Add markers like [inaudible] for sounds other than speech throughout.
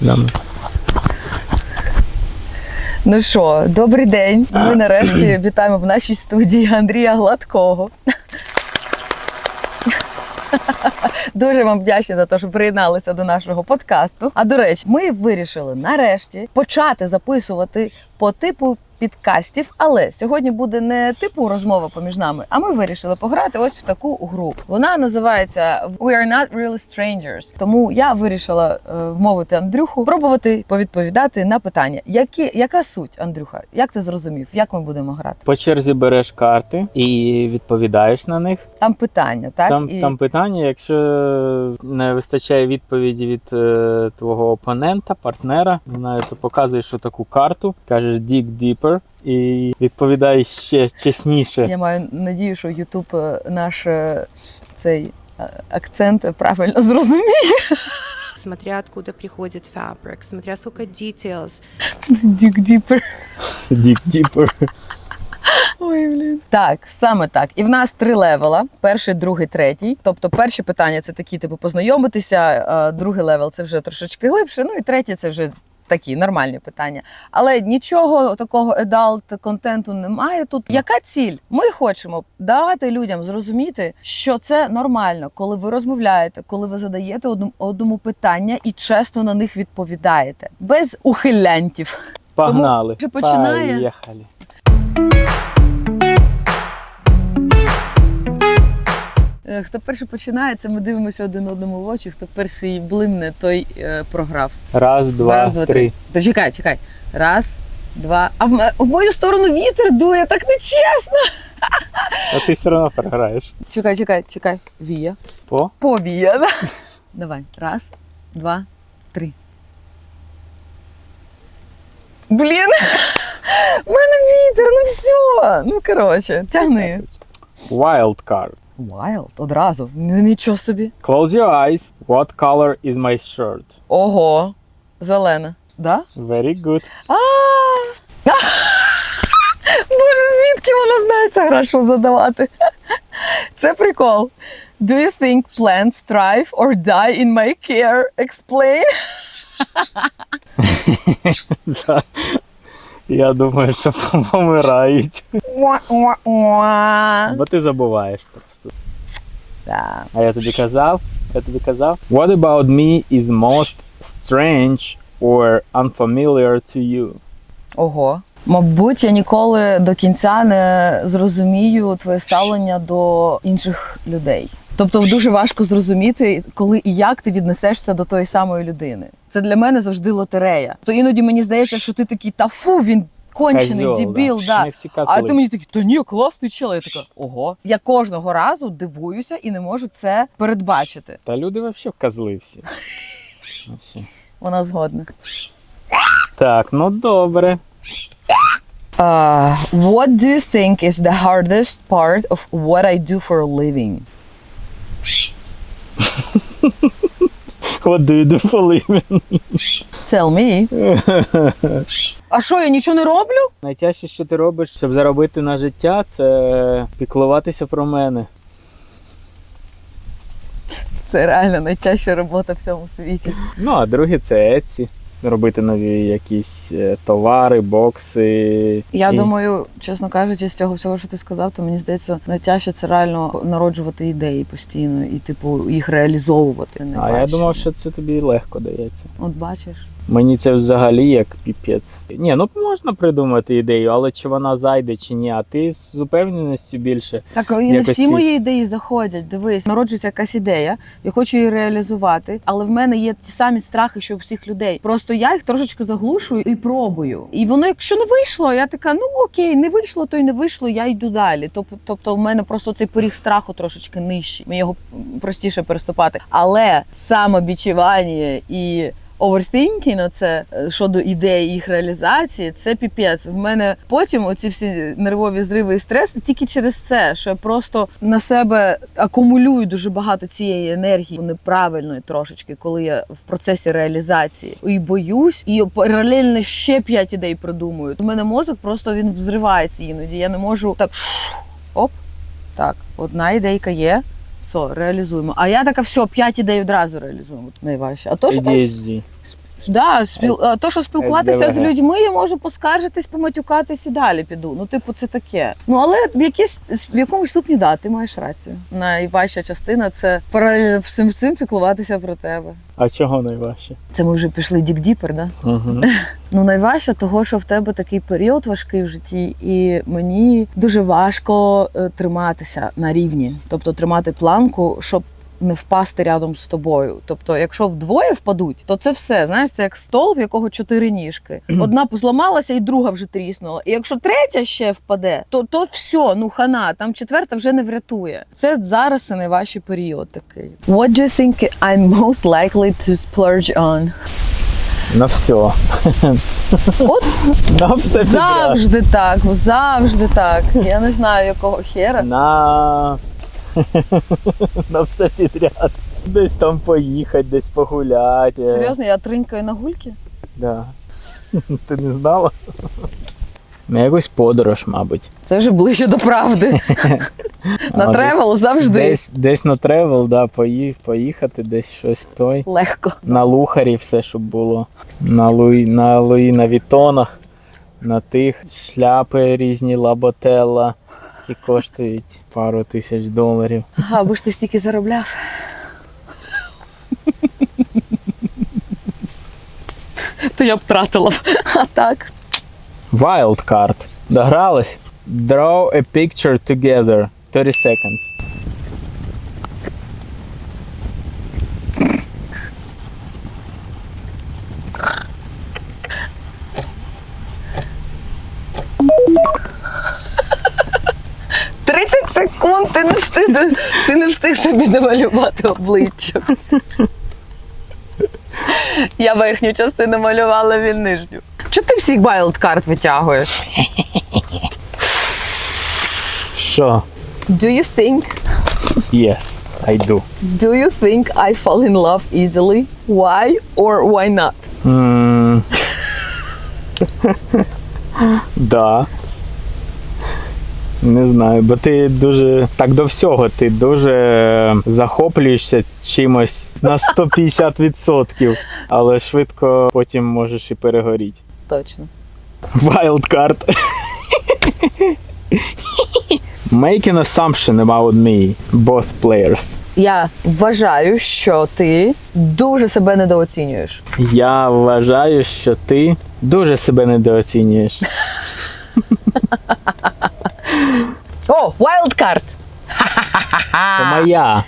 Нам. Ну що, добрий день. Ми нарешті [clears throat] вітаємо в нашій студії Андрія Гладкого. Дуже вам вдячні за те, що приєдналися до нашого подкасту. А до речі, ми вирішили нарешті почати записувати по типу підкастів. Але сьогодні буде не типу розмова поміж нами, а ми вирішили пограти ось в таку гру. Вона називається We are not really strangers. Тому я вирішила е, вмовити Андрюху пробувати повідповідати на питання. Які, яка суть, Андрюха? Як ти зрозумів? Як ми будемо грати? По черзі береш карти і відповідаєш на них. Там питання, так? там, І... там питання, якщо не вистачає відповіді від е, твого опонента, партнера, не знаю, то показуєш таку карту, кажеш dig deeper і відповідаєш ще чесніше. Я маю надію, що Ютуб е, наш е, цей е, акцент правильно зрозуміє. смотря откуда приходит фабрик, смотря сколько details. Дік діпер. Dig deeper. Ой, блін. Так, саме так. І в нас три левела: перший, другий, третій. Тобто, перші питання це такі, типу, познайомитися, а другий левел це вже трошечки глибше. Ну і третє це вже. Такі нормальні питання, але нічого такого едалт контенту немає тут. Яка ціль? Ми хочемо дати людям зрозуміти, що це нормально, коли ви розмовляєте, коли ви задаєте одному, одному питання і чесно на них відповідаєте, без ухилянтів. Погнали. вже починає. Поїхали. Хто перший починає, це ми дивимося один одному в очі. Хто перший блимне, той е, програв. Раз, два, Раз, два, три. Та чекай, чекай. Раз, два. А в, м- в мою сторону вітер дує, так нечесно. А ти все одно програєш. Чекай, чекай, чекай. Вія. По. Повія. Да? Давай. Раз, два, три. Блін. [laughs] В мене вітер, ну все. Ну коротше, тягни. Wild card. Wild, одразу. Нічого собі. Close your eyes. What color is my shirt? Ого. Зелена. Да? Very good. А! [laughs] Боже, звідки вона знає це хорошо задавати? [laughs] Це прикол. Do you think plants thrive or die in my care? Explain. [laughs] Я думаю, що помирають. Бо ти забуваєш просто. Да. А я тобі казав, я тобі казав. What about me is most strange or unfamiliar to you? Ого. Мабуть, я ніколи до кінця не зрозумію твоє ставлення до інших людей. Тобто дуже важко зрозуміти, коли і як ти віднесешся до тої самої людини. Це для мене завжди лотерея. То іноді мені здається, що ти такий та фу, він кончений Козьол, дебіл. Да. Не всі А козли. ти мені такий, та ні, класний чел. Я така, ого. Я кожного разу дивуюся і не можу це передбачити. Та люди взагалі козли всі. Вообще. Вона згодна. Так, ну добре. Uh, what do you think is the hardest part of what I do for a living? [laughs] What до you do for living? Tell me. А що, я нічого не роблю? Найтяжче, що ти робиш, щоб заробити на життя, це піклуватися про мене. Це реально найтяжча робота в всьому світі. Ну, а друге це Etsy. Робити нові якісь е, товари, бокси. Я І- думаю, чесно кажучи, з цього всього, що ти сказав, то мені здається, найтяжче це реально народжувати ідеї постійно і, типу, їх реалізовувати. А я думав, що це тобі легко дається. От бачиш. Мені це взагалі як піпець. Ні, ну можна придумати ідею, але чи вона зайде, чи ні, а ти з упевненістю більше. Так і не всі ці- мої ідеї заходять. Дивись, народжується якась ідея, я хочу її реалізувати, але в мене є ті самі страхи, що у всіх людей. Просто я їх трошечки заглушую і пробую. І воно, якщо не вийшло, я така, ну окей, не вийшло, то й не вийшло, я йду далі. Тобто, тобто, в мене просто цей поріг страху трошечки нижчий. Мені його простіше переступати. Але самобічування і Overthinking, оце е, щодо ідеї їх реалізації, це піпець. В мене потім оці всі нервові зриви і стрес тільки через це, що я просто на себе акумулюю дуже багато цієї енергії неправильної трошечки, коли я в процесі реалізації і боюсь, і паралельно ще п'ять ідей придумую. У мене мозок просто він взривається іноді. Я не можу так оп, так, одна ідейка є. Все, реалізуємо. А я така, все, п'ять ідей одразу реалізуємо. Найважче. А то, що там. Да, спіл... а то, що спілкуватися з людьми, я можу поскаржитись, поматюкатись і далі піду. Ну, типу, це таке. Ну але в якійсь в якомусь ступні, да, ти маєш рацію. Найважча частина це паралельно всім цим піклуватися про тебе. А чого найважче? Це ми вже пішли дік-діпер, да? Угу. [laughs] Ну найважче того, що в тебе такий період важкий в житті, і мені дуже важко е, триматися на рівні, тобто тримати планку, щоб. Не впасти рядом з тобою. Тобто, якщо вдвоє впадуть, то це все. Знаєш, це як стол, в якого чотири ніжки. Одна позламалася, і друга вже тріснула. І якщо третя ще впаде, то то все, ну хана, там четверта вже не врятує. Це зараз це найважчий період такий. What do you think I'm most likely to splurge on? На все. От [laughs] На все. Завжди так, завжди так. Я не знаю, якого хера. На... [laughs] на все підряд. Десь там поїхати, десь погуляти. Серйозно, я тринькаю на гульки? Да. [laughs] Ти не знала? На якусь подорож, мабуть. Це вже ближче до правди. [laughs] На тревел завжди Десь, десь на тревел, да, поїх, поїхати, десь щось той. легко. На лухарі все, щоб було. На Луї, на Луї на Вітонах, на тих шляпи різні лаботелла, які коштують пару тисяч доларів. Ага, бо ж ти стільки заробляв. То я б втратила. б. А так. Wildcard. Догрались? Draw a picture together. 30 seconds. — 30 секунд ти не встиг, ти не встиг собі намалювати обличчя. Я верхню частину малювала, він нижню. Чого ти всіх вайлдкарт витягуєш? Що? Do you think Yes, I do. Do you think I fall in love easily? Why or why not? [laughs] М. Да. Не знаю, бо ти дуже так до всього, ти дуже захоплюєшся чимось на 150%, але швидко потім можеш і перегоріти. Точно. Wildcard. Make an assumption about me, both players. Я вважаю, що ти дуже себе недооцінюєш. Я вважаю, що ти дуже себе недооцінюєш. [laughs] О, wildcard! То моя.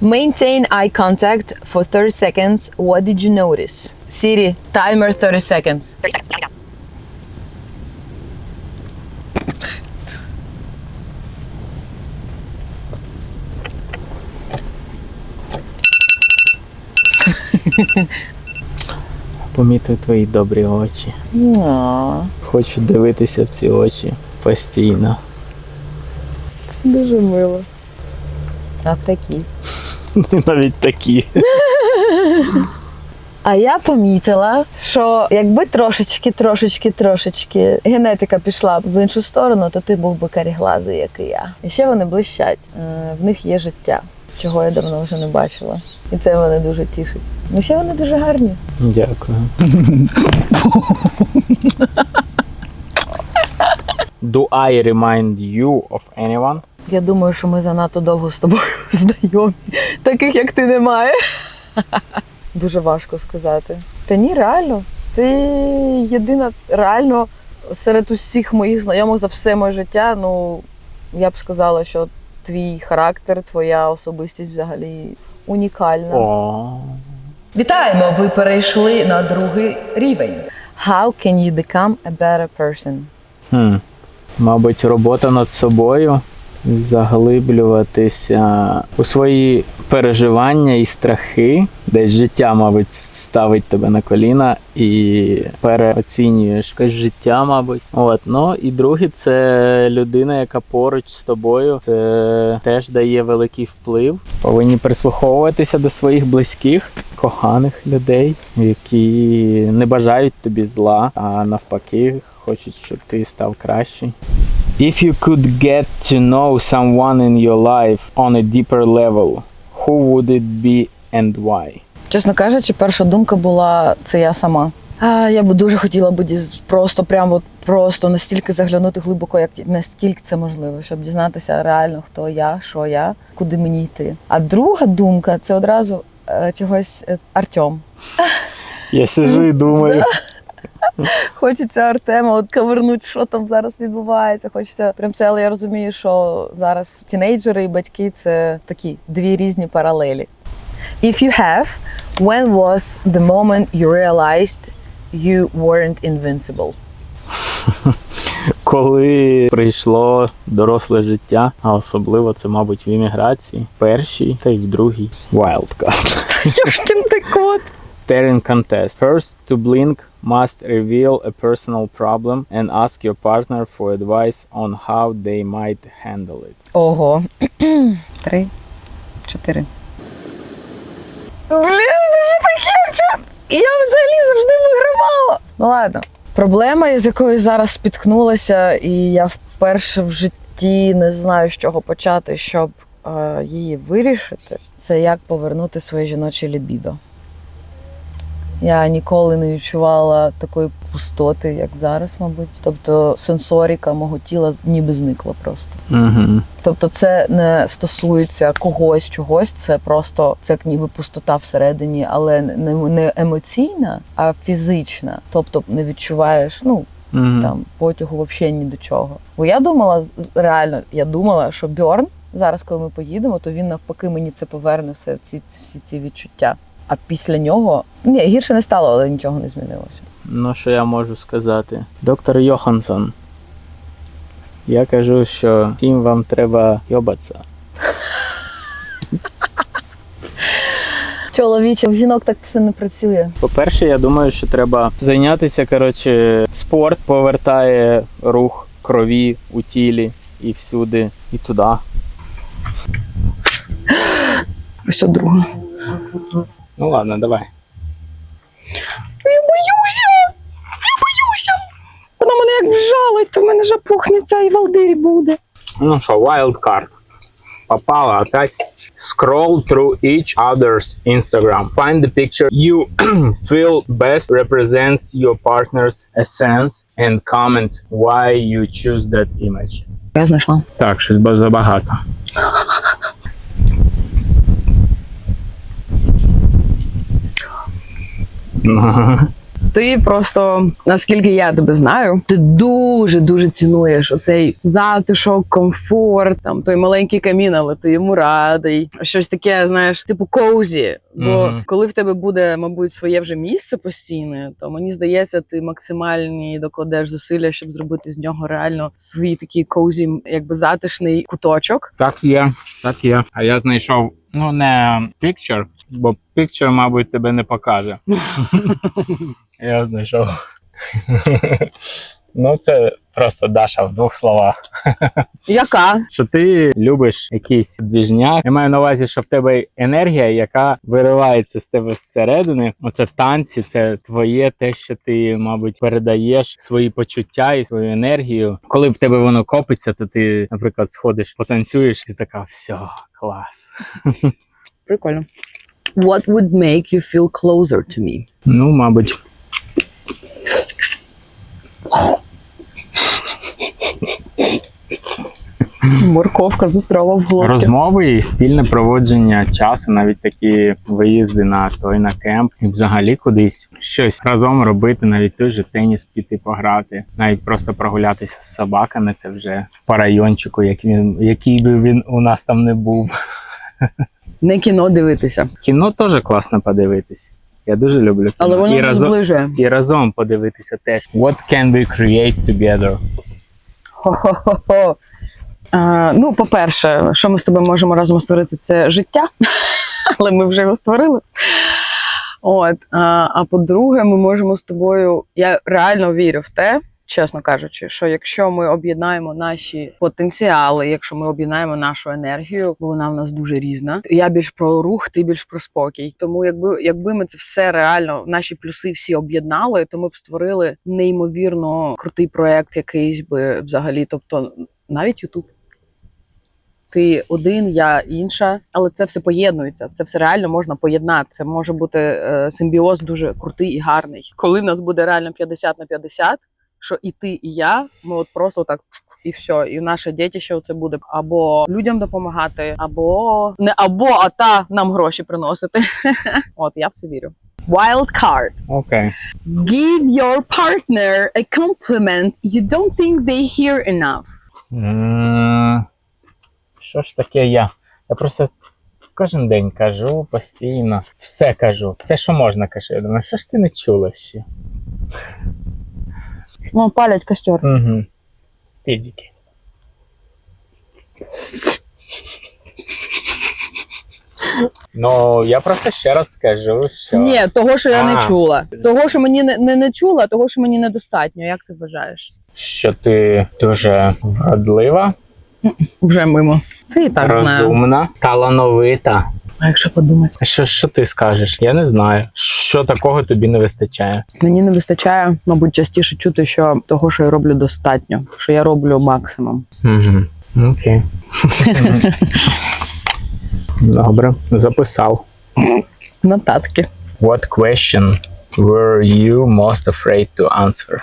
Maintain eye contact for 30 seconds. What did you notice? Siri, timer 30 seconds. 30 seconds. Помітив твої добрі очі. А, Хочу дивитися в ці очі постійно. Дуже мило. А такі. Навіть такі. [laughs] А я помітила, що якби трошечки, трошечки, трошечки генетика пішла б в іншу сторону, то ти був би каріглазий, як і я. І ще вони блищать. Е, В них є життя, чого я давно вже не бачила. І це мене дуже тішить. Ну ще вони дуже гарні. Дякую. [laughs] Do I remind you of anyone? Я думаю, що ми занадто довго з тобою [laughs] знайомі. Таких, як ти, немає. [laughs] Дуже важко сказати. Та ні, реально. Ти єдина, реально, серед усіх моїх знайомих за все моє життя, ну, я б сказала, що твій характер, твоя особистість взагалі унікальна. Вітаємо! Ви перейшли на другий рівень. How can you become a better person? Хм. Мабуть, робота над собою, заглиблюватися у свої переживання і страхи, десь життя, мабуть, ставить тебе на коліна і переоцінюєш якесь життя, мабуть. От, ну і друге, це людина, яка поруч з тобою. Це теж дає великий вплив. Повинні прислуховуватися до своїх близьких, коханих людей, які не бажають тобі зла, а навпаки, хочуть, щоб ти став кращий. If you could get to know someone in your life on a deeper level, who would it be and why? Чесно кажучи, перша думка була це я сама. А, я б дуже хотіла б просто прямо от просто настільки заглянути глибоко, як наскільки це можливо, щоб дізнатися реально, хто я, що я, куди мені йти. А друга думка це одразу е, чогось е, Артем. Я сижу і думаю. Хочеться Артема от ковернути, що там зараз відбувається. Хочеться прям це, але я розумію, що зараз тінейджери і батьки це такі дві різні паралелі. If you have, when was the moment you realized you weren't invincible? [laughs] Коли прийшло доросле життя, а особливо це, мабуть, в імміграції, першій та й в другій wildcard. Як ж тим так от? Staring contest. First to blink must reveal a personal problem and ask your partner for advice on how they might handle it. Ого. [clears throat] Три, чотири. Блін, це ж таке що? Я взагалі завжди вигравала. Ну ладно. Проблема, з якою зараз спіткнулася, і я вперше в житті не знаю, з чого почати, щоб е, її вирішити, це як повернути своє жіноче лібідо. Я ніколи не відчувала такої пустоти, як зараз, мабуть. Тобто сенсоріка мого тіла ніби зникла просто. Угу. Тобто, це не стосується когось чогось, це просто це як ніби пустота всередині, але не, не емоційна, а фізична. Тобто не відчуваєш ну Угу. там потягу взагалі ні до чого. Бо я думала реально, я думала, що Бьорн зараз, коли ми поїдемо, то він навпаки мені це поверне все ці всі ці відчуття. А після нього ні, гірше не стало, але нічого не змінилося. Ну, що я можу сказати? Доктор Йоханссон. Я кажу, що всім вам треба йобатися. Чоловіче, в жінок так це не працює. По-перше, я думаю, що треба зайнятися. Коротше, спорт повертає рух крові у тілі і всюди, і туди. Ось друга. Ну ладно, давай. Я боюся! Я боюся! Вона мене як вжалить, то в мене жапухнеться і валдирі буде. Ну що, wildcard. Попала опять. Scroll through each other's Instagram. Find the picture you feel best represents your partner's essence and comment why you choose that image. Я знайшла. Так, щось бо- Ти просто, наскільки я тебе знаю, ти дуже дуже цінуєш оцей затишок, комфорт, там той маленький камін, але ти йому радий. Щось таке, знаєш, типу коузі. Бо Мгм. коли в тебе буде, мабуть, своє вже місце постійне, то мені здається, ти максимальні докладеш зусилля, щоб зробити з нього реально свій такий коузі, якби затишний куточок. Так є, так є. А я знайшов, ну не picture, бо picture, мабуть, тебе не покаже. [laughs] Я знайшов. [laughs] Ну, це просто Даша в двох словах. [laughs] Яка? Що ти любиш якийсь двіжняк. Я маю на увазі, що в тебе енергія, яка виривається з тебе зсередини. Оце танці, це твоє те, що ти, мабуть, передаєш свої почуття і свою енергію. Коли в тебе воно копиться, то ти, наприклад, сходиш, потанцюєш, ти така, все, клас. Прикольно. What would make you feel closer to me? Ну, мабуть. Морковка застряла в глотці. Розмови і спільне проводження часу, навіть такі виїзди на той на кемп, і взагалі кудись щось разом робити, навіть той же теніс піти пограти, навіть просто прогулятися з собаками. Це вже по райончику, як він, який би він у нас там не був. Не кіно дивитися, Кіно теж класно подивитись. Я дуже люблю кіно. але воно і, не разом, зближує. і разом подивитися теж. What can we create together? Хо-хо-хо-хо. А, ну, по-перше, що ми з тобою можемо разом створити, це життя, [laughs] але ми вже його створили. От, а, а по-друге, ми можемо з тобою. Я реально вірю в те, чесно кажучи, що якщо ми об'єднаємо наші потенціали, якщо ми об'єднаємо нашу енергію, бо вона в нас дуже різна. Я більш про рух, ти більш про спокій. Тому, якби якби ми це все реально, наші плюси всі об'єднали, то ми б створили неймовірно крутий проект, якийсь би взагалі, тобто навіть Ютуб. Ти один, я інша, але це все поєднується. Це все реально можна поєднати. Це може бути е, симбіоз дуже крутий і гарний. Коли в нас буде реально 50 на 50, що і ти, і я, ми от просто так і все. І наше дітище це буде або людям допомагати, або не або, а та нам гроші приносити. [laughs] От я в це вірю. Wild card. Окей. Give your partner a compliment you don't think they hear enough. М, Що ж таке я? Я просто кожен день кажу постійно, все кажу, все, що можна кажу. Я думаю, що ж ти не чула ще? Ну, палять костер. Угу. Підіки. Ну, я просто ще раз скажу, що. Ні, того, що я не А. чула. Того, що мені не, не, не чула, того, що мені недостатньо. Як ти вважаєш? що ти дуже вродлива, Вже мимо. Це і так знаю. розумна, талановита. А якщо подумати, А що, що ти скажеш? Я не знаю. Що такого тобі не вистачає? мені не вистачає, мабуть, частіше чути, що того, що я роблю, достатньо, що я роблю максимум. Угу. Окей. [laughs] Добре, записав. Нотатки. What question were you most afraid to answer?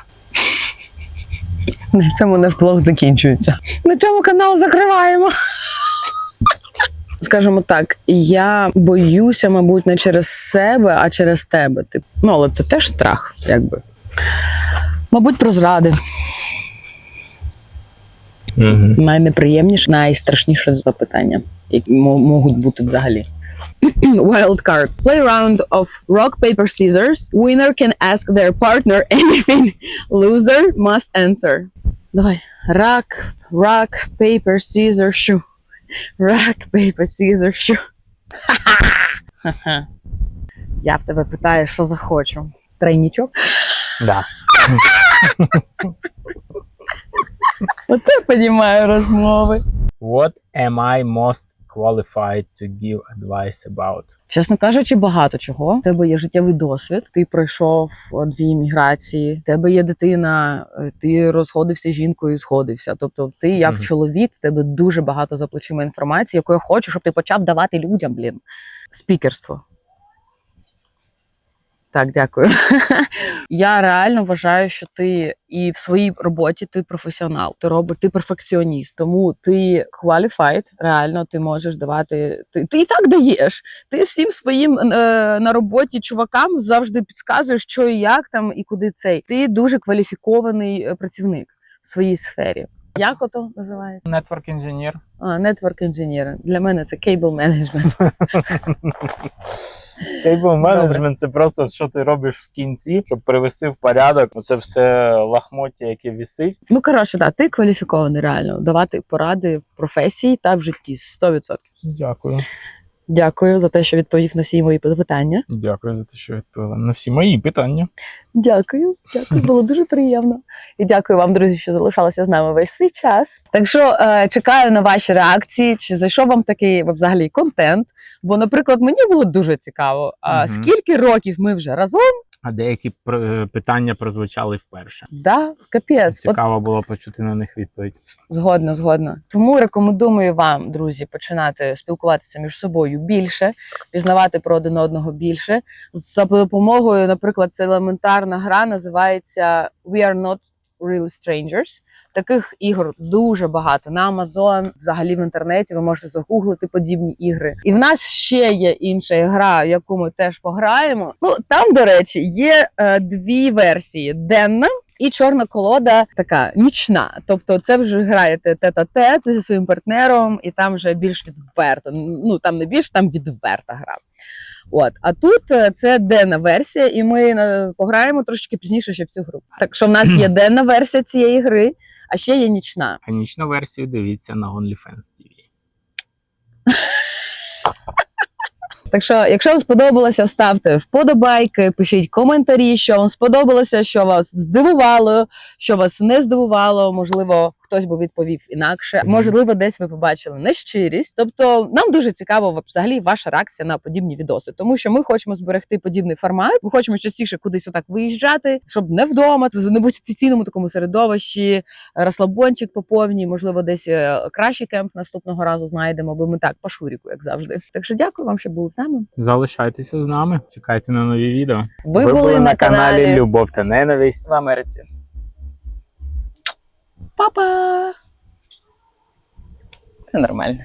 На цьому наш блог закінчується. На цьому канал закриваємо. Скажімо так, я боюся, мабуть, не через себе, а через тебе. Тип. Ну, але це теж страх, якби. Мабуть, про зради. Угу. Найнеприємніше, найстрашніше запитання, які можуть бути взагалі. [clears throat] Wild card. Play round of rock, paper, scissors. Winner can ask their partner anything. [laughs] Loser must answer. Давай. Rock, rock, paper, scissors, shoe. Rock, paper, scissors, shoe. Я в тебе питаю, що захочу. Тройнічок? Да. Оце понімаю розмови. What am I most qualified to give advice about? Чесно кажучи, багато чого. У тебе є життєвий досвід. Ти пройшов дві міграції, в тебе є дитина, е, ти розходився з жінкою і сходився. Тобто, ти як Мгм. чоловік, в тебе дуже багато за плечима інформації, яку я хочу, щоб ти почав давати людям. Блін, спікерство. Так, дякую. [laughs] Я реально вважаю, що ти і в своїй роботі ти професіонал, ти робиш, ти перфекціоніст, тому ти qualified, реально ти можеш давати. Ти, ти і так даєш. Ти всім своїм е, на роботі чувакам завжди підказуєш, що і як там, і куди цей. Ти дуже кваліфікований е, працівник в своїй сфері. Як ото називається? Network engineer. А, network engineer. Для мене це cable management. [laughs] Cable менеджмент це просто що ти робиш в кінці, щоб привести в порядок. Оце все лахмоття, яке вісить. Ну коротше, да, ти кваліфікований реально давати поради в професії та в житті 100%. Дякую. Дякую за те, що відповів на всі мої питання. Дякую за те, що відповіла на всі мої питання. Дякую, дякую, було дуже приємно. І дякую вам, друзі, що залишалися з нами весь цей час. Так що е, чекаю на ваші реакції, чи зайшов вам такий взагалі контент. Бо, наприклад, мені було дуже цікаво, а угу. скільки років ми вже разом? А деякі е, питання прозвучали вперше. Да, капець. От Цікаво було почути на них відповідь. Згодно, згодно. Тому рекомендую вам, друзі, починати спілкуватися між собою більше, пізнавати про один одного більше. За допомогою, наприклад, це елементарна гра називається We are not really strangers. Таких ігор дуже багато на Amazon, взагалі в інтернеті. Ви можете загуглити подібні ігри. І в нас ще є інша гра, яку ми теж пограємо. Ну там, до речі, є е, дві версії: денна і чорна колода така нічна. Тобто, це вже граєте тет-а-тет зі своїм партнером, і там вже більш відверто. Ну там не більш, там відверта гра. От, а тут е, це денна версія, і ми е, пограємо трошки пізніше ще в цю гру. Так що в нас є [clears throat] денна версія цієї гри, а ще є нічна. Канічну версію дивіться на OnlyFans TV. [laughs] Так що, якщо вам сподобалося, ставте вподобайки, пишіть коментарі, що вам сподобалося, що вас здивувало, що вас не здивувало. Можливо, хтось би відповів інакше. Можливо, десь ви побачили нещирість. Тобто, нам дуже цікаво взагалі ваша реакція на подібні відоси, тому що ми хочемо зберегти подібний формат. Ми хочемо частіше кудись отак виїжджати, щоб не вдома, це не в офіційному такому середовищі, розслабончик по повній, можливо, десь е, кращий кемп наступного разу знайдемо, бо ми так по шуріку, як завжди. Так що дякую вам, що були з нами. Залишайтеся з нами, чекайте на нові відео. Ви, були, на каналі Любов та ненависть. в Америці. Папа! Це нормально.